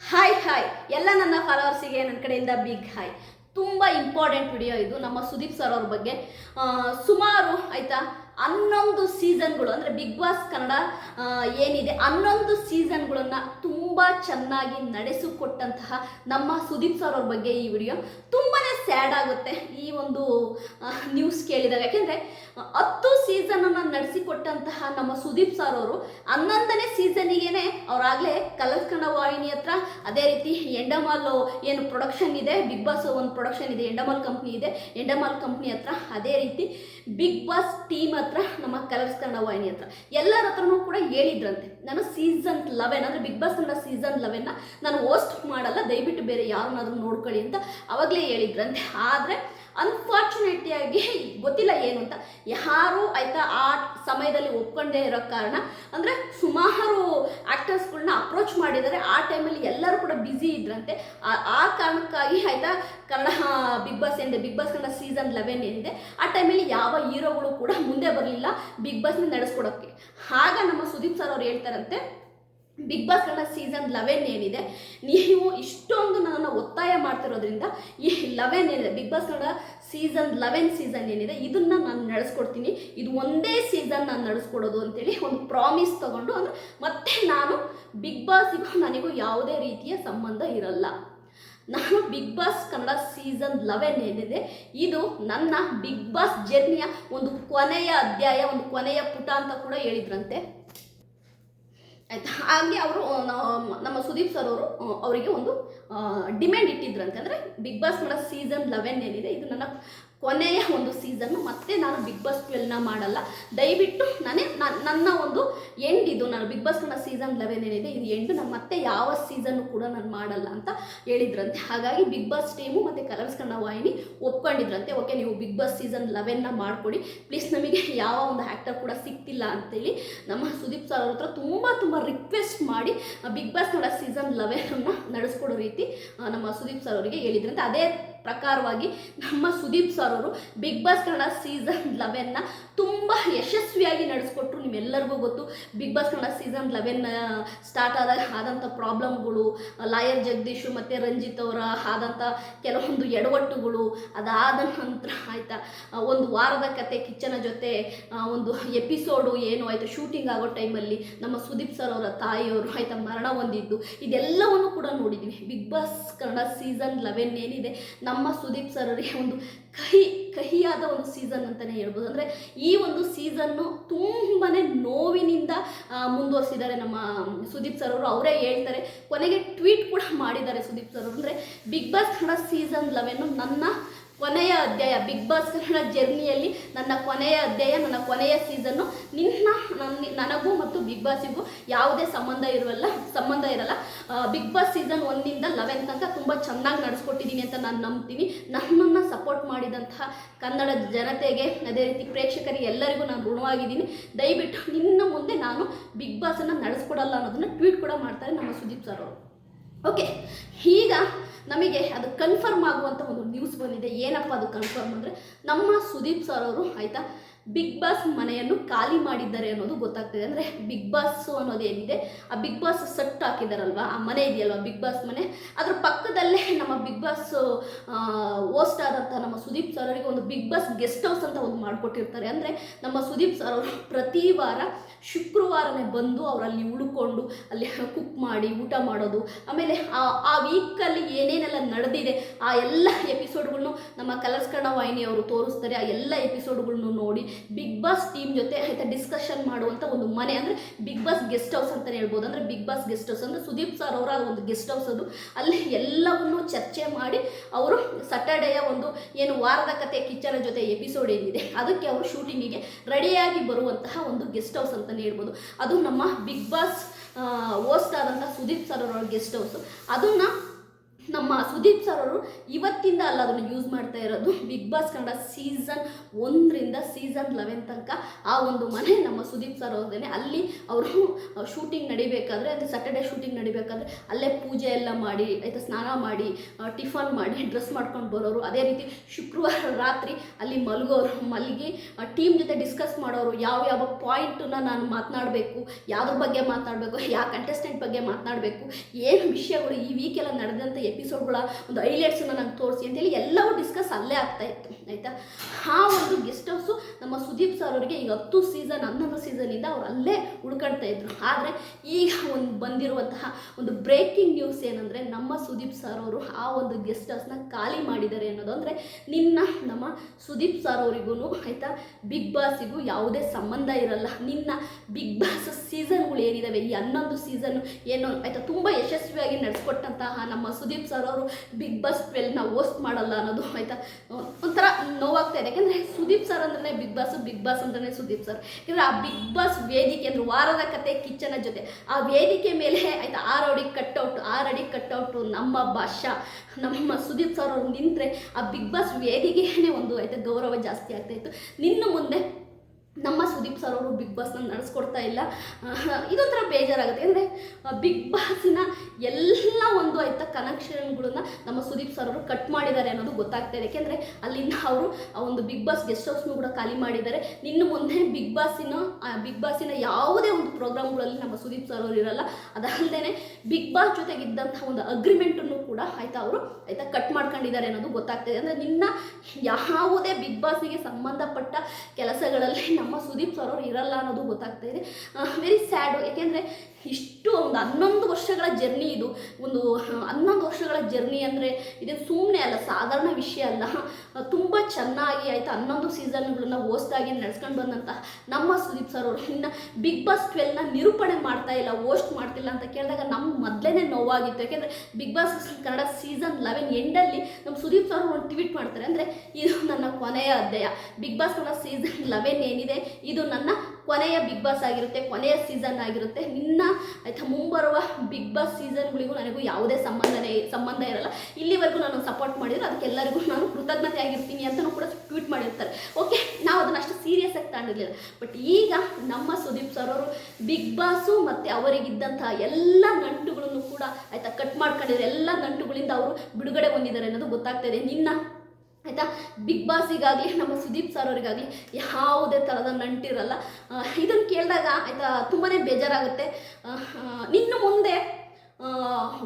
Hi hi ಎಲ್ಲ ನನ್ನ ಫಾಲೋವರ್ಸಿಗೆ ನನ್ನ ಕಡೆಯಿಂದ ಬಿಗ್ ಹಾಯ್ ತುಂಬ ಇಂಪಾರ್ಟೆಂಟ್ ವಿಡಿಯೋ ಇದು. ನಮ್ಮ ಸುದೀಪ್ ಸರ್ ಅವ್ರ ಬಗ್ಗೆ. ಸುಮಾರು, ಆಯಿತಾ? ಹನ್ನೊಂದು ಸೀಸನ್ಗಳು, ಅಂದರೆ ಬಿಗ್ ಬಾಸ್ ಕನ್ನಡ ಏನಿದೆ ಹನ್ನೊಂದು ಸೀಸನ್ಗಳನ್ನು ತುಂಬ ಚೆನ್ನಾಗಿ ನಡೆಸಿಕೊಟ್ಟಂತಹ ನಮ್ಮ ಸುದೀಪ್ ಸರ್ ಅವ್ರ ಬಗ್ಗೆ ಈ ವಿಡಿಯೋ ತುಂಬಾ ಸ್ಯಾಡ್ ಆಗುತ್ತೆ ಈ ಒಂದು ನ್ಯೂಸ್ ಕೇಳಿದಾಗ. ಯಾಕೆಂದರೆ, ಹತ್ತು ಸೀಸನನ್ನು ನಡೆಸಿಕೊಟ್ಟಂತಹ ನಮ್ಮ ಸುದೀಪ್ ಸರ್ ಅವರು ಹನ್ನೊಂದನೇ ಸೀಸನಿಗೇನೆ ಅವರಾಗಲೇ ಕಲರ್ಸ್ ಕನ್ನಡ ವಾಹಿನಿ ಹತ್ರ ಅದೇ ರೀತಿ ಎಂಡಮಾಲ್ ಏನು ಪ್ರೊಡಕ್ಷನ್ ಇದೆ, ಬಿಗ್ ಬಾಸ್ ಒಂದು ಪ್ರೊಡಕ್ಷನ್ ಇದೆ, ಎಂಡಮಾಲ್ ಕಂಪ್ನಿ ಇದೆ, ಎಂಡಮಾಲ್ ಕಂಪ್ನಿ ಹತ್ರ ಅದೇ ರೀತಿ ಬಿಗ್ ಬಾಸ್ ಟೀಮ್ ಹತ್ರ ನಮ್ಮ ಕಲರ್ಸ್ ಕನ್ನಡ ವಾಹಿನಿ ಹತ್ರ. ಎಲ್ಲರ ಹತ್ರನೂ ಕೂಡ ಹೇಳಿದ್ರಂತೆ. ನಾನು ಸೀಸನ್ ಲೆವೆನ್ ಅಂದರೆ ಬಿಗ್ ಬಾಸ್ ಕನ್ನಡ ಸೀಸನ್ ಲೆವೆನ್ನ ನಾನು ಹೋಸ್ಟ್ ಮಾಡಲ್ಲ. ದಯವಿಟ್ಟು ಬೇರೆ ಯಾರನ್ನಾದ್ರೂ ನೋಡ್ಕೊಳ್ಳಿ ಅಂತ ಅವಾಗಲೇ ಹೇಳಿದ್ರಂತೆ. ಆದರೆ ಅನ್ಫಾರ್ಚುನೇಟಿಯಾಗಿ ಗೊತ್ತಿಲ್ಲ ಏನು ಅಂತ. ಯಾರು ಆಯ್ತಾ ಆ ಸಮಯದಲ್ಲಿ ಒಪ್ಕೊಂಡೇ ಇರೋ ಕಾರಣ, ಅಂದರೆ ಸುಮಾರು ಆ್ಯಕ್ಟರ್ಸ್ಗಳನ್ನ ಅಪ್ರೋಚ್ ಮಾಡಿದ್ದಾರೆ. ಆ ಟೈಮಲ್ಲಿ ಎಲ್ಲರೂ ಕೂಡ ಬ್ಯುಸಿ ಇದ್ರಂತೆ. ಆ- ಕಾರಣಕ್ಕಾಗಿ ಆಯಿತಾ ಕನ್ನಡ ಬಿಗ್ ಬಾಸ್ ಏನಿದೆ Bigg Boss Kannada season eleven ಏನಿದೆ ಆ ಟೈಮಲ್ಲಿ ಯಾವ ಹೀರೋಗಳು ಕೂಡ ಮುಂದೆ ಬರಲಿಲ್ಲ ಬಿಗ್ ಬಾಸ್ನ ನಡೆಸ್ಕೊಡೋಕ್ಕೆ. ಆಗ ನಮ್ಮ ಸುದೀಪ್ ಸರ್ ಅವ್ರು ಹೇಳ್ತಾರಂತೆ Bigg Boss Kannada season eleven ಏನಿದೆ, ನೀವು ಇಷ್ಟೊಂದು ನನ್ನನ್ನು ಒತ್ತಾಯ ಮಾಡ್ತಿರೋದ್ರಿಂದ ಈ ಲೆವೆನ್ ಏನಿದೆ, Bigg Boss Kannada season eleven season ಏನಿದೆ, ಇದನ್ನ ನಾನು ನಡೆಸ್ಕೊಡ್ತೀನಿ. ಇದು ಒಂದೇ ಸೀಸನ್ ನಾನು ನಡೆಸ್ಕೊಡೋದು ಅಂತೇಳಿ ಒಂದು ಪ್ರಾಮಿಸ್ ತಗೊಂಡು ಅಂದರೆ ಮತ್ತೆ ನಾನು ಬಿಗ್ ಬಾಸಿಗೂ ನನಗೂ ಯಾವುದೇ ರೀತಿಯ ಸಂಬಂಧ ಇರಲ್ಲ. ನಾನು Bigg Boss Kannada season eleven ಏನಿದೆ, ಇದು ನನ್ನ ಬಿಗ್ ಬಾಸ್ ಜರ್ನಿಯ ಒಂದು ಕೊನೆಯ ಅಧ್ಯಾಯ, ಒಂದು ಕೊನೆಯ ಪುಟ ಅಂತ ಕೂಡ ಹೇಳಿದ್ರಂತೆ. ಆಯ್ತಾ? ಹಾಗೆ ಅವರು ನಮ್ಮ ಸುದೀಪ್ ಸರ್ ಅವರು ಅವರಿಗೆ ಒಂದು ಡಿಮ್ಯಾಂಡ್ ಇಟ್ಟಿದ್ರು ಅಂತಂದ್ರೆ ಬಿಗ್ ಬಾಸ್ ಮಾಡೋ ಸೀಸನ್ ಲೆವೆನ್ ಏನಿದೆ, ಇದು ನನ್ನ ಕೊನೆಯ ಒಂದು ಸೀಸನ್ನು ಮತ್ತೆ ನಾನು ಬಿಗ್ ಬಾಸ್ ಟ್ವೆಲ್ನ ಮಾಡಲ್ಲ. ದಯವಿಟ್ಟು ನಾನೇ ನಾನ್- ನನ್ನ ಒಂದು ಎಂಡ್ ಇದು. ನಾನು ಬಿಗ್ ಬಾಸ್ನ ಸೀಸನ್ ಲೆವೆನ್ ಏನಿದೆ, ಇದು ಎಂಡ್ ನಾನು ಮತ್ತೆ ಯಾವ ಸೀಸನ್ನು ಕೂಡ ನಾನು ಮಾಡಲ್ಲ ಅಂತ ಹೇಳಿದ್ರಂತೆ. ಹಾಗಾಗಿ ಬಿಗ್ ಬಾಸ್ ಟೀಮು ಮತ್ತು ಕಲರ್ಸ್ ಕನ್ನಡ ವಾಹಿನಿ ಒಪ್ಕೊಂಡಿದ್ರಂತೆ. ಓಕೆ ನೀವು ಬಿಗ್ ಬಾಸ್ ಸೀಸನ್ ಲೆವೆನ್ನ ಮಾಡಿಕೊಡಿ. ಪ್ಲೀಸ್ ನಮಗೆ ಯಾವ ಒಂದು ಆ್ಯಕ್ಟರ್ ಕೂಡ ಸಿಗ್ತಿಲ್ಲ ಅಂತೇಳಿ ನಮ್ಮ ಸುದೀಪ್ ಸರ್ ಅವ್ರ ಹತ್ರ ತುಂಬ ತುಂಬ ರಿಕ್ವೆಸ್ಟ್ ಮಾಡಿ ಬಿಗ್ ಬಾಸ್ ಕನ್ನಡ ಸೀಸನ್ ಲೆವೆನನ್ನು ನಡೆಸ್ಕೊಡೋ ರೀತಿ ನಮ್ಮ ಸುದೀಪ್ ಸರ್ ಅವರಿಗೆ ಹೇಳಿದ್ರಂತೆ. ಅದೇ ಪ್ರಕಾರವಾಗಿ ನಮ್ಮ ಸುದೀಪ್ ಸರ್ ಅವರು ಬಿಗ್ ಬಾಸ್ ಕನ್ನಡ ಸೀಸನ್ ಲೆವೆನ್ನ ತುಂಬ ಯಶಸ್ವಿಯಾಗಿ ನಡೆಸ್ಕೊಟ್ರು ನಿಮ್ಮೆಲ್ಲರಿಗೂ ಗೊತ್ತು. Bigg Boss Kannada season eleven start ಆದಾಗ ಆದಂಥ ಪ್ರಾಬ್ಲಮ್ಗಳು ಲಾಯರ್ ಜಗದೀಶು ಮತ್ತು ರಂಜಿತ್ ಅವರ ಆದಂಥ ಕೆಲವೊಂದು ಎಡವಟ್ಟುಗಳು, ಅದಾದ ನಂತರ ಆಯಿತಾ ಒಂದು ವಾರದ ಕತೆ ಕಿಚ್ಚನ ಜೊತೆ ಒಂದು ಎಪಿಸೋಡು ಏನು ಆಯಿತು ಶೂಟಿಂಗ್ ಆಗೋ ಟೈಮಲ್ಲಿ ನಮ್ಮ ಸುದೀಪ್ ಸರ್ ಅವರ ತಾಯಿಯವರು ಆಯಿತಾ ಮರಣ ಹೊಂದಿದ್ದು. ಇದೆಲ್ಲವನ್ನು ಕೂಡ ನೋಡಿದ್ವಿ. Bigg Boss Kannada season eleven ಏನಿದೆ, ನಮ್ಮ ಸುದೀಪ್ ಸರ್ ಅವರಿಗೆ ಒಂದು ಕಹಿ, ಕಹಿಯಾದ ಒಂದು ಸೀಸನ್ ಅಂತಲೇ ಹೇಳ್ಬೋದು. ಅಂದರೆ ಈ ಒಂದು ಸೀಸನ್ನು ತುಂಬಾ ನೋವಿನಿಂದ ಮುಂದುವರಿಸಿದ್ದಾರೆ ನಮ್ಮ ಸುದೀಪ್ ಸರ್ ಅವರು. ಅವರೇ ಹೇಳ್ತಾರೆ, ಕೊನೆಗೆ ಟ್ವೀಟ್ ಕೂಡ ಮಾಡಿದ್ದಾರೆ ಸುದೀಪ್ ಸರ್ ಅವರು. ಅಂದರೆ Bigg Boss Kannada season eleven ನನ್ನ ಕೊನೆಯ ಅಧ್ಯಾಯ ಬಿಗ್ ಬಾಸ್ ಕನ್ನಡ ಜರ್ನಿಯಲ್ಲಿ ನನ್ನ ಕೊನೆಯ ಅಧ್ಯಾಯ, ನನ್ನ ಕೊನೆಯ ಸೀಸನ್ನು ನಿನ್ನ, ನನ್ನ, ನನಗೂ ಮತ್ತು ಬಿಗ್ ಬಾಸಿಗೂ ಯಾವುದೇ ಸಂಬಂಧ ಇರುವಲ್ಲ, ಸಂಬಂಧ ಇರಲ್ಲ. ಬಿಗ್ ಬಾಸ್ ಸೀಸನ್ ಒಂದಿಂದ ಲೆವೆನ್ ತನಕ ತುಂಬ ಚೆನ್ನಾಗಿ ನಡೆಸ್ಕೊಟ್ಟಿದ್ದೀನಿ ಅಂತ ನಾನು ನಂಬ್ತೀನಿ. ನನ್ನನ್ನು ಸಪೋರ್ಟ್ ಮಾಡಿದಂತಹ ಕನ್ನಡ ಜನತೆಗೆ, ಅದೇ ರೀತಿ ಪ್ರೇಕ್ಷಕರಿಗೆ ಎಲ್ಲರಿಗೂ ನಾನು ಋಣವಾಗಿದ್ದೀನಿ. ದಯವಿಟ್ಟು ನಿನ್ನ ಮುಂದೆ ನಾನು ಬಿಗ್ ಬಾಸನ್ನು ನಡೆಸ್ಕೊಡಲ್ಲ ಅನ್ನೋದನ್ನು ಟ್ವೀಟ್ ಕೂಡ ಮಾಡ್ತಾರೆ ನಮ್ಮ ಸುದೀಪ್ ಸರ್ ಅವರು. ಓಕೆ ಈಗ ನಮಗೆ ಅದು ಕನ್ಫರ್ಮ್ ಆಗುವಂಥ ಒಂದು ನ್ಯೂಸ್ ಬಂದಿದೆ. ಏನಪ್ಪ ಅದು ಕನ್ಫರ್ಮ್ ಅಂದರೆ ನಮ್ಮ ಸುದೀಪ್ ಸರ್ ಅವರು, ಆಯಿತಾ? ಬಿಗ್ ಬಾಸ್ ಮನೆಯನ್ನು ಖಾಲಿ ಮಾಡಿದ್ದಾರೆ ಅನ್ನೋದು ಗೊತ್ತಾಗ್ತಿದೆ. ಅಂದರೆ ಬಿಗ್ ಬಾಸ್ ಅನ್ನೋದು ಏನಿದೆ? ಆ ಬಿಗ್ ಬಾಸ್ ಸೆಟ್ ಹಾಕಿದಾರಲ್ವಾ? ಆ ಮನೆ ಇದೆಯಲ್ವಾ ಬಿಗ್ ಬಾಸ್ ಮನೆ? ಅದ್ರ ಪಕ್ಕದಲ್ಲೇ ನಮ್ಮ ಬಿಗ್ ಬಾಸ್ ಹೋಸ್ಟ್ ಆದಂಥ ನಮ್ಮ ಸುದೀಪ್ ಸರ್ ಅವರಿಗೆ ಒಂದು ಬಿಗ್ ಬಾಸ್ ಗೆಸ್ಟ್ ಹೌಸ್ ಅಂತ ಒಂದು ಮಾಡಿಕೊಟ್ಟಿರ್ತಾರೆ. ಅಂದರೆ ನಮ್ಮ ಸುದೀಪ್ ಸರ್ ಅವರು ಪ್ರತಿ ವಾರ ಶುಕ್ರವಾರನೇ ಬಂದು ಅವರಲ್ಲಿ ಉಳ್ಕೊಂಡು ಅಲ್ಲಿ ಕುಕ್ ಮಾಡಿ, ಊಟ ಮಾಡೋದು. ಆಮೇಲೆ ಆ ವೀಕಲ್ಲಿ ಏನೇನೆಲ್ಲ ನಡೆದಿದೆ, ಆ ಎಲ್ಲ ಎಪಿಸೋಡ್ಗಳನ್ನು ನಮ್ಮ ಕಲರ್ಸ್ ಕನ್ನಡ ವಾಹಿನಿ ಅವರು ತೋರಿಸ್ತಾರೆ. ಆ ಎಲ್ಲ ಎಪಿಸೋಡ್ಗಳನ್ನು ನೋಡಿ ಬಿಗ್ ಬಾಸ್ ಟೀಮ್ ಜೊತೆ ಆಯ್ತಾ ಡಿಸ್ಕಷನ್ ಮಾಡುವಂಥ ಒಂದು ಮನೆ. ಅಂದರೆ ಬಿಗ್ ಬಾಸ್ ಗೆಸ್ಟ್ ಹೌಸ್ ಅಂತಲೇ ಹೇಳ್ಬೋದು. ಅಂದರೆ ಬಿಗ್ ಬಾಸ್ ಗೆಸ್ಟ್ ಹೌಸ್ ಅಂದರೆ ಸುದೀಪ್ ಸರ್ ಅವರ ಒಂದು ಗೆಸ್ಟ್ ಹೌಸ್ ಅದು. ಅಲ್ಲಿ ಎಲ್ಲವನ್ನು ಚರ್ಚೆ ಮಾಡಿ ಅವರು ಸಟರ್ಡೆಯ ಒಂದು ಏನು ವಾರದ ಕತೆ ಕಿಚ್ಚನ ಜೊತೆ ಎಪಿಸೋಡ್ ಏನಿದೆ, ಅದಕ್ಕೆ ಅವರು ಶೂಟಿಂಗಿಗೆ ರೆಡಿಯಾಗಿ ಬರುವಂತಹ ಒಂದು ಗೆಸ್ಟ್ ಹೌಸ್ ಅಂತಲೇ ಹೇಳ್ಬೋದು. ಅದು ನಮ್ಮ ಬಿಗ್ ಬಾಸ್ ಹೋಸ್ಟ್ ಆದಂಥ ಸುದೀಪ್ ಸರ್ ಅವರ ಗೆಸ್ಟ್ ಹೌಸ್ ಅದನ್ನು ನಮ್ಮ ಸುದೀಪ್ ಸರ್ ಅವರು ಇವತ್ತಿಂದ ಅಲ್ಲ ಅದನ್ನು ಯೂಸ್ ಮಾಡ್ತಾ ಇರೋದು. ಬಿಗ್ ಬಾಸ್ ಕನ್ನಡ ಸೀಸನ್ ಒಂದರಿಂದ ಸೀಸನ್ ಲೆವೆನ್ ತನಕ ಆ ಒಂದು ಮನೆ ನಮ್ಮ ಸುದೀಪ್ ಸರ್ ಅವ್ರದ್ದೇನೆ ಅಲ್ಲಿ ಅವರು ಶೂಟಿಂಗ್ ನಡಿಬೇಕಾದ್ರೆ ಅಂದರೆ ಸ್ಯಾಟರ್ಡೆ ಶೂಟಿಂಗ್ ನಡಿಬೇಕಾದ್ರೆ ಅಲ್ಲೇ ಪೂಜೆ ಎಲ್ಲ ಮಾಡಿ, ಆಯಿತಾ ಸ್ನಾನ ಮಾಡಿ ಟಿಫನ್ ಮಾಡಿ ಡ್ರೆಸ್ ಮಾಡ್ಕೊಂಡು ಬರೋರು. ಅದೇ ರೀತಿ ಶುಕ್ರವಾರ ರಾತ್ರಿ ಅಲ್ಲಿ ಮಲಗೋರು. ಮಲಗಿ ಟೀಮ್ ಜೊತೆ ಡಿಸ್ಕಸ್ ಮಾಡೋರು. ಯಾವ ಯಾವ ಪಾಯಿಂಟನ್ನ ನಾನು ಮಾತನಾಡಬೇಕು, ಯಾವ್ದ್ರ ಬಗ್ಗೆ ಮಾತನಾಡಬೇಕು, ಯಾವ ಕಂಟೆಸ್ಟೆಂಟ್ ಬಗ್ಗೆ ಮಾತನಾಡಬೇಕು, ಏನು ವಿಷಯಗಳು ಈ ವೀಕೆಲ್ಲ ನಡೆದಂಥ ಎಪಿಸೋಡ್ಗಳ ಒಂದು ಹೈಲೈಟ್ಸನ್ನು ನಂಗೆ ತೋರಿಸಿ ಅಂತೇಳಿ ಎಲ್ಲವೂ ಡಿಸ್ಕಸ್ ಅಲ್ಲೇ ಆಗ್ತಾ ಇತ್ತು, ಆಯಿತಾ? ಆ ಒಂದು ಗೆಸ್ಟ್ ಹೌಸು ಸುದೀಪ್ ಸರ್ ಅವರಿಗೆ ಈಗ ಹತ್ತು ಸೀಸನ್ ಹನ್ನೊಂದು ಸೀಸನಿಂದ ಅವ್ರು ಅಲ್ಲೇ ಹುಡ್ಕಾಡ್ತಾ ಇದ್ರು. ಆದರೆ ಈಗ ಒಂದು ಬಂದಿರುವಂತಹ ಒಂದು ಬ್ರೇಕಿಂಗ್ ನ್ಯೂಸ್ ಏನಂದರೆ ನಮ್ಮ ಸುದೀಪ್ ಸರ್ ಅವರು ಆ ಒಂದು ಗೆಸ್ಟ್ ಹೌಸ್ನ ಖಾಲಿ ಮಾಡಿದ್ದಾರೆ ಅನ್ನೋದು. ಅಂದರೆ ನಿನ್ನ, ನಮ್ಮ ಸುದೀಪ್ ಸರ್ ಅವರಿಗೂ ಆಯಿತಾ ಬಿಗ್ ಬಾಸಿಗೂ ಯಾವುದೇ ಸಂಬಂಧ ಇರಲ್ಲ. ನಿನ್ನ ಬಿಗ್ ಬಾಸ್ ಸೀಸನ್ಗಳು ಏನಿದ್ದಾವೆ ಈ ಹನ್ನೊಂದು ಸೀಸನ್ ಏನು ಆಯಿತಾ ತುಂಬ ಯಶಸ್ವಿಯಾಗಿ ನಡೆಸ್ಕೊಟ್ಟಂತಹ ನಮ್ಮ ಸುದೀಪ್ ಸರ್ ಅವರು ಬಿಗ್ ಬಾಸ್ ಟ್ವೆಲ್ನ ಹೋಸ್ಟ್ ಮಾಡಲ್ಲ ಅನ್ನೋದು ಆಯಿತಾ ಒಂಥರ ನೋವಾಗ್ತಾ ಇದೆ. ಯಾಕೆಂದರೆ ಸುದೀಪ್ ಸರ್ ಅಂದ್ರೆ ಬಿಗ್ ಬಾಸ್ ಬಿಗ್ ಬಾಸ್ ಅಂದ್ರೆ ಸುದೀಪ್ ಸರ್. ಯಾಕಂದರೆ ಆ ಬಿಗ್ ಬಾಸ್ ವೇದಿಕೆ ಅಂದ್ರೆ ವಾರದ ಕತೆ, ಕಿಚ್ಚನ ಜೊತೆ. ಆ ವೇದಿಕೆ ಮೇಲೆ ಆಯ್ತಾ ಆರು ಅಡಿ ಕಟ್ಔಟ್ ಆರು ಅಡಿ ಕಟ್ಔಟು ನಮ್ಮ ಭಾಷಾ, ನಮ್ಮ ಸುದೀಪ್ ಸರ್ ಅವ್ರು ನಿಂತರೆ ಆ ಬಿಗ್ ಬಾಸ್ ವೇದಿಕೆಯೇ ಒಂದು ಆಯ್ತಾ ಗೌರವ ಜಾಸ್ತಿ ಆಗ್ತಾ ಇತ್ತು. ನಿನ್ನ ಮುಂದೆ ನಮ್ಮ ಸುದೀಪ್ ಸರ್ ಅವರು ಬಿಗ್ ಬಾಸ್ನ ನಡೆಸ್ಕೊಡ್ತಾ ಇಲ್ಲ. ಇದೊಂಥರ ಬೇಜಾರಾಗುತ್ತೆ. ಅಂದರೆ ಬಿಗ್ ಬಾಸಿನ ಎಲ್ಲ ಒಂದು ಆಯ್ತ ಕನೆಕ್ಷನ್ಗಳನ್ನ ನಮ್ಮ ಸುದೀಪ್ ಸರ್ ಅವರು ಕಟ್ ಮಾಡಿದ್ದಾರೆ ಅನ್ನೋದು ಗೊತ್ತಾಗ್ತಾ ಇದೆ. ಯಾಕೆಂದರೆ, ಅಲ್ಲಿಂದ ಅವರು ಆ ಒಂದು ಬಿಗ್ ಬಾಸ್ ಗೆಸ್ಟ್ ಹೌಸ್ನೂ ಕೂಡ ಖಾಲಿ ಮಾಡಿದ್ದಾರೆ. ನಿನ್ನ ಮುಂದೆ ಬಿಗ್ ಬಾಸಿನ ಬಿಗ್ ಬಾಸಿನ ಯಾವುದೇ ಒಂದು ಪ್ರೋಗ್ರಾಮ್ಗಳಲ್ಲಿ ನಮ್ಮ ಸುದೀಪ್ ಸರ್ ಅವರು ಇರಲ್ಲ. ಅದಲ್ಲದೆ ಬಿಗ್ ಬಾಸ್ ಜೊತೆಗಿದ್ದಂಥ ಒಂದು ಅಗ್ರಿಮೆಂಟನ್ನು ಕೂಡ ಆಯ್ತಾ ಅವರು ಆಯ್ತಾ ಕಟ್ ಮಾಡ್ಕೊಂಡಿದ್ದಾರೆ ಅನ್ನೋದು ಗೊತ್ತಾಗ್ತಾ ಇದೆ. ಅಂದರೆ, ನಿನ್ನ ಯಾವುದೇ ಬಿಗ್ ಬಾಸ್ಗೆ ಸಂಬಂಧಪಟ್ಟ ಕೆಲಸಗಳಲ್ಲಿ ನಮ್ಮ ಸುದೀಪ್ ಸರ್ ಅವರು ಇರಲ್ಲ ಅನ್ನೋದು ಗೊತ್ತಾಗ್ತಾ ಇದೆ. ವೆರಿ ಸ್ಯಾಡು ಯಾಕೆಂದರೆ ಇಷ್ಟು ಒಂದು ಹನ್ನೊಂದು ವರ್ಷಗಳ ಜರ್ನಿ ಇದು. ಒಂದು ಹನ್ನೊಂದು ವರ್ಷಗಳ ಜರ್ನಿ ಅಂದರೆ ಇದು ಸುಮ್ಮನೆ ಅಲ್ಲ, ಸಾಧಾರಣ ವಿಷಯ ಅಲ್ಲ. ತುಂಬ ಚೆನ್ನಾಗಿ ಆಯಿತು ಹನ್ನೊಂದು ಸೀಸನ್ಗಳನ್ನ ಆಗಿ ನಡೆಸ್ಕೊಂಡು ಬಂದಂತಹ ನಮ್ಮ ಸುದೀಪ್ ಸರ್ ಅವರು. ಇನ್ನು ಬಿಗ್ ಬಾಸ್ ಟ್ವೆಲ್ನ ನಿರೂಪಣೆ ಮಾಡ್ತಾ ಇಲ್ಲ, ಹೋಸ್ಟ್ ಮಾಡ್ತಿಲ್ಲ ಅಂತ ಕೇಳಿದಾಗ ನಮ್ಮ ಮೊದಲೇ ನೋವಾಗಿತ್ತು. ಯಾಕೆಂದರೆ Bigg Boss Kannada season eleven ಎಂಡಲ್ಲಿ ನಮ್ಮ ಸುದೀಪ್ ಸರ್ ಒಂದು ಟ್ವೀಟ್ ಮಾಡ್ತಾರೆ ಅಂದರೆ, ಇದು ನನ್ನ ಕೊನೆಯ ಅಧ್ಯಾಯ. Bigg Boss Kannada season eleven ಏನಿದೆ, ಇದು ನನ್ನ ಕೊನೆಯ ಬಿಗ್ ಬಾಸ್ ಆಗಿರುತ್ತೆ, ಕೊನೆಯ ಸೀಸನ್ ಆಗಿರುತ್ತೆ. ನಿನ್ನ ಆಯಿತಾ ಮುಂಬರುವ ಬಿಗ್ ಬಾಸ್ ಸೀಸನ್ಗಳಿಗೂ ನನಗೂ ಯಾವುದೇ ಸಂಬಂಧನೇ, ಸಂಬಂಧ ಇರಲ್ಲ. ಇಲ್ಲಿವರೆಗೂ ನಾನು ಸಪೋರ್ಟ್ ಮಾಡಿದ್ರು ಅದಕ್ಕೆಲ್ಲರಿಗೂ ನಾನು ಕೃತಜ್ಞತೆ ಆಗಿರ್ತೀನಿ ಅಂತಲೂ ಕೂಡ ಟ್ವೀಟ್ ಮಾಡಿರ್ತಾರೆ. ಓಕೆ ನಾವು ಅದನ್ನು ಅಷ್ಟು ಸೀರಿಯಸ್ ಆಗಿ ತಗೊಂಡಿರಲಿಲ್ಲ. ಬಟ್ ಈಗ ನಮ್ಮ ಸುದೀಪ್ ಸರ್ ಅವರು ಬಿಗ್ ಬಾಸು ಮತ್ತು ಅವರಿಗಿದ್ದಂತಹ ಎಲ್ಲ ನಂಟುಗಳನ್ನು ಕೂಡ ಆಯಿತಾ ಕಟ್ ಮಾಡ್ಕೊಂಡಿದ್ದಾರೆ. ಎಲ್ಲ ನಂಟುಗಳಿಂದ ಅವರು ಬಿಡುಗಡೆ ಹೊಂದಿದ್ದಾರೆ ಅನ್ನೋದು ಗೊತ್ತಾಗ್ತಾ ಇದೆ. ನಿನ್ನ ಆಯಿತಾ? ಬಿಗ್ ಬಾಸಿಗಾಗಲಿ ನಮ್ಮ ಸುದೀಪ್ ಸರ್ ಅವರಿಗಾಗಲಿ ಯಾವುದೇ ಥರದ ನಂಟಿರಲ್ಲ. ಇದನ್ನು ಕೇಳಿದಾಗ ಆಯಿತಾ ತುಂಬಾ ಬೇಜಾರಾಗುತ್ತೆ. ನಿನ್ನ ಮುಂದೆ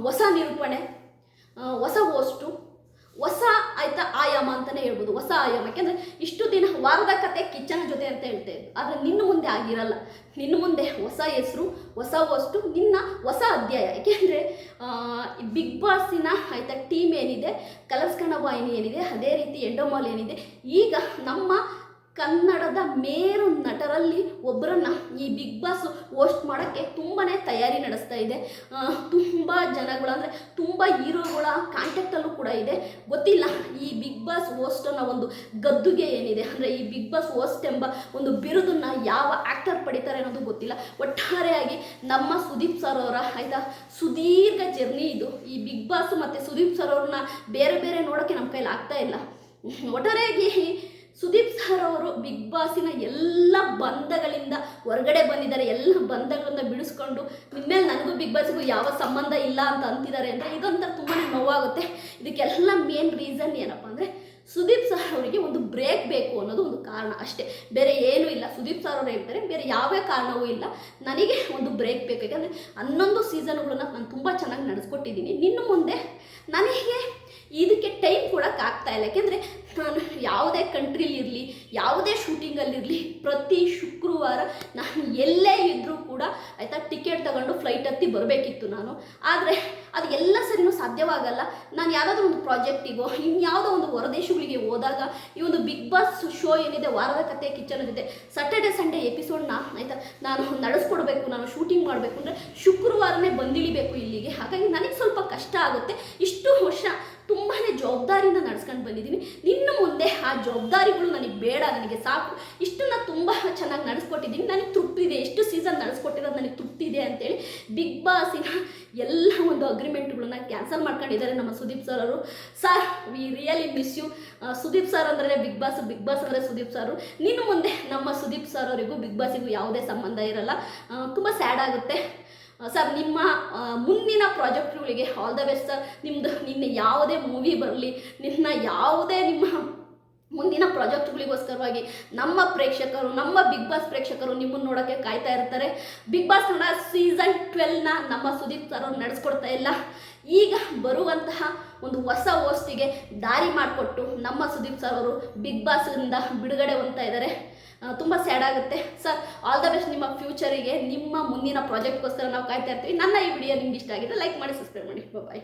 ಹೊಸ ನಿರೂಪಣೆ ಹೊಸ ಹೋಸ್ಟು ಹೊಸ ಆಯ್ತಾ ಆಯಾಮ ಅಂತಲೇ ಹೇಳ್ಬೋದು. ಹೊಸ ಆಯಾಮ. ಯಾಕೆಂದರೆ ಇಷ್ಟು ದಿನ ವಾರದ ಕತೆ ಕಿಚ್ಚನ ಜೊತೆ ಅಂತ ಹೇಳ್ತಾ ಇದ್ದು ಆದರೆ ನಿನ್ನ ಮುಂದೆ ಆಗಿರಲ್ಲ. ನಿನ್ನ ಮುಂದೆ ಹೊಸ ಹೆಸರು, ಹೊಸ ವಸ್ತು, ನಿನ್ನ ಹೊಸ ಅಧ್ಯಾಯ. ಯಾಕೆಂದ್ರೆ ಬಿಗ್ ಬಾಸಿನ ಆಯ್ತಾ ಟೀಮ್ ಏನಿದೆ, ಕಲರ್ಸ್ ವಾಹಿನಿ ಏನಿದೆ, ಅದೇ ರೀತಿ ಎಂಡೋಮಾಲ್ ಏನಿದೆ. ಈಗ ನಮ್ಮ ಕನ್ನಡದ ಮೇರು ನಟರಲ್ಲಿ ಒಬ್ಬರನ್ನ ಈ ಬಿಗ್ ಬಾಸ್ ಹೋಸ್ಟ್ ಮಾಡೋಕ್ಕೆ ತುಂಬಾ ತಯಾರಿ ನಡೆಸ್ತಾ ಇದೆ. ತುಂಬ ಜನಗಳು ಅಂದರೆ ತುಂಬ ಹೀರೋಗಳ ಕಾಂಟ್ಯಾಕ್ಟಲ್ಲೂ ಕೂಡ ಇದೆ. ಗೊತ್ತಿಲ್ಲ ಈ ಬಿಗ್ ಬಾಸ್ ಹೋಸ್ಟ್ ಅನ್ನೋ ಒಂದು ಗದ್ದುಗೆ ಏನಿದೆ? ಅಂದರೆ ಈ ಬಿಗ್ ಬಾಸ್ ಹೋಸ್ಟ್ ಎಂಬ ಒಂದು ಬಿರುದನ್ನು ಯಾವ ಆ್ಯಕ್ಟರ್ ಪಡಿತಾರೆ ಅನ್ನೋದು ಗೊತ್ತಿಲ್ಲ. ಒಟ್ಟಾರೆಯಾಗಿ ನಮ್ಮ ಸುದೀಪ್ ಸರ್ ಅವರ, ಆಯಿತಾ? ಸುದೀರ್ಘ ಜರ್ನಿ ಇದು. ಈ ಬಿಗ್ ಬಾಸ್ ಮತ್ತು ಸುದೀಪ್ ಸರ್ ಅವ್ರನ್ನ ಬೇರೆ ಬೇರೆ ನೋಡೋಕ್ಕೆ ನಮ್ಮ ಕೈಲಿ ಆಗ್ತಾ ಇಲ್ಲ. ಒಟ್ಟಾರೆಯಾಗಿ ಸುದೀಪ್ ಸರ್ ಅವರು ಬಿಗ್ ಬಾಸಿನ ಎಲ್ಲ ಬಂಧಗಳಿಂದ ಹೊರಗಡೆ ಬಂದಿದ್ದಾರೆ. ಎಲ್ಲ ಬಂಧಗಳನ್ನ ಬಿಡಿಸ್ಕೊಂಡು ನಿಮ್ಮೇಲೆ ನನಗೂ ಬಿಗ್ ಬಾಸ್ಗೂ ಯಾವ ಸಂಬಂಧ ಇಲ್ಲ ಅಂತ ಅಂತಿದ್ದಾರೆ ಅಂದರೆ ಇದೊಂಥರ ತುಂಬಾ ನೋವಾಗುತ್ತೆ. ಇದಕ್ಕೆಲ್ಲ ಮೇನ್ ರೀಸನ್ ಏನಪ್ಪ ಅಂದರೆ ಸುದೀಪ್ ಸರ್ ಅವರಿಗೆ ಒಂದು ಬ್ರೇಕ್ ಬೇಕು ಅನ್ನೋದು ಒಂದು ಕಾರಣ ಅಷ್ಟೇ. ಬೇರೆ ಏನೂ ಇಲ್ಲ. ಸುದೀಪ್ ಸರ್ ಅವರು ಹೇಳ್ತಾರೆ, ಬೇರೆ ಯಾವೇ ಕಾರಣವೂ ಇಲ್ಲ. ನನಗೆ ಒಂದು ಬ್ರೇಕ್ ಬೇಕು. ಯಾಕಂದರೆ ಹನ್ನೊಂದು ಸೀಸನ್ಗಳನ್ನ ನಾನು ತುಂಬ ಚೆನ್ನಾಗಿ ನಡೆಸ್ಕೊಟ್ಟಿದ್ದೀನಿ. ನಿನ್ನ ಮುಂದೆ ನನಗೆ ಇದಕ್ಕೆ ಟೈಮ್ ಕೊಡೋಕ್ಕಾಗ್ತಾ ಇಲ್ಲ. ಯಾಕೆಂದರೆ ಯಾವುದೇ ಕಂಟ್ರಿಲಿರಲಿ, ಯಾವುದೇ ಶೂಟಿಂಗಲ್ಲಿರಲಿ, ಪ್ರತಿ ಶುಕ್ರವಾರ ನಾನು ಎಲ್ಲೇ ಇದ್ದರೂ ಕೂಡ ಆಯಿತಾ ಟಿಕೆಟ್ ತಗೊಂಡು ಫ್ಲೈಟ್ ಹತ್ತಿ ಬರಬೇಕಿತ್ತು ನಾನು. ಆದರೆ ಅದು ಎಲ್ಲ ಸರಿನೂ ಸಾಧ್ಯವಾಗಲ್ಲ. ನಾನು ಯಾವುದಾದ್ರೂ ಒಂದು ಪ್ರಾಜೆಕ್ಟಿಗೋ, ಇನ್ಯಾವುದೋ ಒಂದು ಹೊರದೇಶಗಳಿಗೆ ಹೋದಾಗ ಈ ಒಂದು ಬಿಗ್ ಬಾಸ್ ಶೋ ಏನಿದೆ, ವಾರದ ಕತೆ ಕಿಚನ್ ಇದೆ ಸ್ಯಾಟರ್ಡೆ ಸಂಡೇ ಎಪಿಸೋಡ್ನ ಆಯಿತಾ ನಾನು ನಡೆಸ್ಕೊಡ್ಬೇಕು, ನಾನು ಶೂಟಿಂಗ್ ಮಾಡಬೇಕು ಅಂದರೆ ಶುಕ್ರವಾರನೇ ಬಂದಿಳಿಬೇಕು ಇಲ್ಲಿಗೆ. ಹಾಗಾಗಿ ನನಗೆ ಸ್ವಲ್ಪ ಕಷ್ಟ ಆಗುತ್ತೆ. ಇಷ್ಟು ವರ್ಷ ತುಂಬಾ ಜವಾಬ್ದಾರಿಯಿಂದ ನಡ್ಸ್ಕೊಂಡು ಬಂದಿದ್ದೀನಿ. ಇನ್ನು ಮುಂದೆ ಆ ಜವಾಬ್ದಾರಿಗಳು ನನಗೆ ಬೇಡ, ನನಗೆ ಸಾಕು. ಇಷ್ಟನ್ನ ತುಂಬ ಚೆನ್ನಾಗಿ ನಡೆಸ್ಕೊಟ್ಟಿದ್ದೀನಿ. ನನಗೆ ತೃಪ್ತಿ ಇದೆ. ಎಷ್ಟು ಸೀಸನ್ ನಡೆಸ್ಕೊಟ್ಟಿರೋದು ನನಗೆ ತೃಪ್ತಿ ಇದೆ ಅಂತೇಳಿ ಬಿಗ್ ಬಾಸಿನ ಎಲ್ಲ ಒಂದು ಅಗ್ರಿಮೆಂಟ್ಗಳನ್ನ ಕ್ಯಾನ್ಸಲ್ ಮಾಡ್ಕೊಂಡಿದ್ದಾರೆ ನಮ್ಮ ಸುದೀಪ್ ಸರ್ ಅವರು. Sir we really miss you Sudeep sir ಅಂದರೆ ಬಿಗ್ ಬಾಸ್ ಬಿಗ್ ಬಾಸ್ ಅಂದರೆ ಸುದೀಪ್ ಸರ್ ನಿನ್ನ ಮುಂದೆ ನಮ್ಮ ಸುದೀಪ್ ಸರ್ ಅವರಿಗೂ ಬಿಗ್ ಬಾಸಿಗೂ ಯಾವುದೇ ಸಂಬಂಧ ಇರಲ್ಲ. ತುಂಬ ಸ್ಯಾಡ್ ಆಗುತ್ತೆ. ಸರ್ ನಿಮ್ಮ ಮುಂದಿನ ಪ್ರಾಜೆಕ್ಟ್ಗಳಿಗೆ ಆಲ್ ದ ಬೆಸ್ಟ್ ಸರ್ ನಿಮ್ಮದು ನಿನ್ನ ಯಾವುದೇ ಮೂವಿ ಬರಲಿ, ನಿನ್ನ ಯಾವುದೇ ನಿಮ್ಮ ಮುಂದಿನ ಪ್ರಾಜೆಕ್ಟ್ಗಳಿಗೋಸ್ಕರವಾಗಿ ನಮ್ಮ ಪ್ರೇಕ್ಷಕರು, ನಮ್ಮ ಬಿಗ್ ಬಾಸ್ ಪ್ರೇಕ್ಷಕರು ನಿಮ್ಮನ್ನು ನೋಡೋಕ್ಕೆ ಕಾಯ್ತಾ ಇರ್ತಾರೆ. ಬಿಗ್ ಬಾಸ್ ಕನ್ನಡ ಸೀಸನ್ ಟ್ವೆಲ್ನ ನಮ್ಮ ಸುದೀಪ್ ಸರ್ ಅವ್ರು ನಡೆಸ್ಕೊಡ್ತಾ ಇಲ್ಲ. ಈಗ ಬರುವಂತಹ ಒಂದು ಹೊಸ ಹೋಸ್ಟಿಗೆ ದಾರಿ ಮಾಡಿಕೊಟ್ಟು ನಮ್ಮ ಸುದೀಪ್ ಸರ್ ಅವರು ಬಿಗ್ ಬಾಸಿಂದ ಬಿಡುಗಡೆ ಹೊಂದ್ತಾ ಇದ್ದಾರೆ. ತುಂಬ ಸ್ಯಾಡ್ ಆಗುತ್ತೆ. ಸರ್ ಆಲ್ ದ ಬೆಸ್ಟ್ ನಿಮ್ಮ ಫ್ಯೂಚರಿಗೆ ನಿಮ್ಮ ಮುಂದಿನ ಪ್ರಾಜೆಕ್ಟ್ಗೋಸ್ಕರ ನಾವು ಕಾಯ್ತಾ ಇರ್ತೀವಿ. ನನ್ನ ಈ ವಿಡಿಯೋ ನಿಮ್ಗೆ ಇಷ್ಟ ಆಗಿದೆ ಲೈಕ್ ಮಾಡಿ ಸಬ್ಸ್ಕ್ರೈಬ್ ಮಾಡಿ. ಬಾಯ್